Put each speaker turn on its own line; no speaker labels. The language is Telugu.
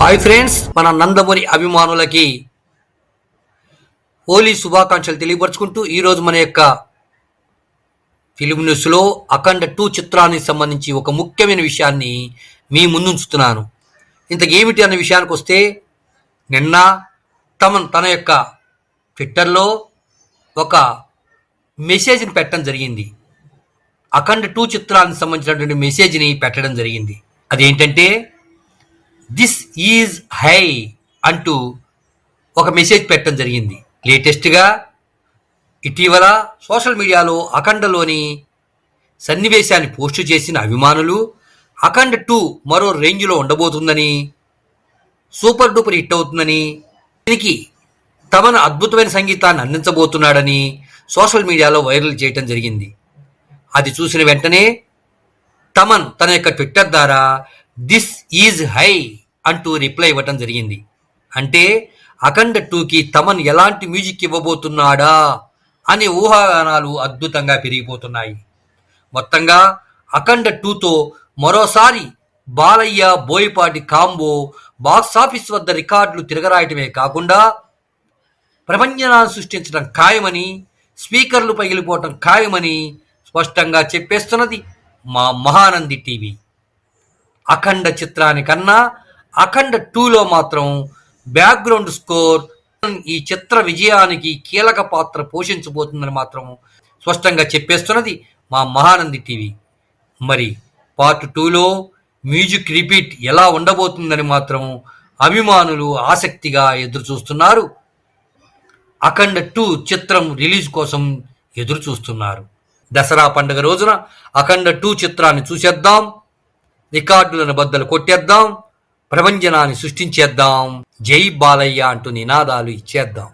హాయ్ ఫ్రెండ్స్ మన నందమూరి అభిమానులకి హోలీ శుభాకాంక్షలు తెలియపరుచుకుంటూ ఈరోజు మన యొక్క ఫిలిం న్యూస్లో అఖండ టూ చిత్రానికి సంబంధించి ఒక ముఖ్యమైన విషయాన్ని మీ ముందుంచుతున్నాను. ఇంతకేమిటి అన్న విషయానికి వస్తే నిన్న తమన్ తన యొక్క ట్విట్టర్లో ఒక మెసేజ్ని పెట్టడం జరిగింది. అఖండ టూ చిత్రానికి సంబంధించినటువంటి మెసేజ్ని పెట్టడం జరిగింది. అదేంటంటే దిస్ ఈజ్ హై అంటూ ఒక మెసేజ్ పెట్టడం జరిగింది. లేటెస్ట్గా ఇటీవల సోషల్ మీడియాలో అఖండలోని సన్నివేశాన్ని పోస్టు చేసిన అభిమానులు అఖండ టూ మరో రేంజ్లో ఉండబోతుందని సూపర్ డూపర్ హిట్ అవుతుందని దీనికి తమను అద్భుతమైన సంగీతాన్ని అందించబోతున్నాడని సోషల్ మీడియాలో వైరల్ చేయటం జరిగింది. అది చూసిన వెంటనే తమన్ తన యొక్క ట్విట్టర్ ద్వారా దిస్ ఈజ్ హై అంటూ రిప్లై ఇవ్వటం జరిగింది. అంటే అఖండ టూకి తమన్ ఎలాంటి మ్యూజిక్ ఇవ్వబోతున్నాడా అనే ఊహాగానాలు అద్భుతంగా పెరిగిపోతున్నాయి. మొత్తంగా అఖండ టూతో మరోసారి బాలయ్య బోయపాటి కాంబో బాక్సాఫీస్ వద్ద రికార్డులు తిరగరాయటమే కాకుండా ప్రపంచనాన్ని సృష్టించడం ఖాయమని స్పీకర్లు పగిలిపోవటం ఖాయమని స్పష్టంగా చెప్పేస్తున్నది మా మహానంది టీవీ. అఖండ చిత్రానికన్నా అఖండ టూలో మాత్రం బ్యాక్గ్రౌండ్ స్కోర్ ఈ చిత్ర విజయానికి కీలక పాత్ర పోషించబోతుందని మాత్రం స్పష్టంగా చెప్పేస్తున్నది మా మహానంది టీవీ. మరి పార్ట్ టూలో మ్యూజిక్ రిపీట్ ఎలా ఉండబోతుందని మాత్రం అభిమానులు ఆసక్తిగా ఎదురు చూస్తున్నారు అఖండ టూ చిత్రం రిలీజ్ కోసం ఎదురు చూస్తున్నారు దసరా పండుగ రోజున అఖండ టూ చిత్రాన్ని చూసేద్దాం. రికార్డులను బద్దలు కొట్టేద్దాం. ప్రపంచనాన్ని సృష్టించేద్దాం. జై బాలయ్య అంటూ నినాదాలు ఇచ్చేద్దాం.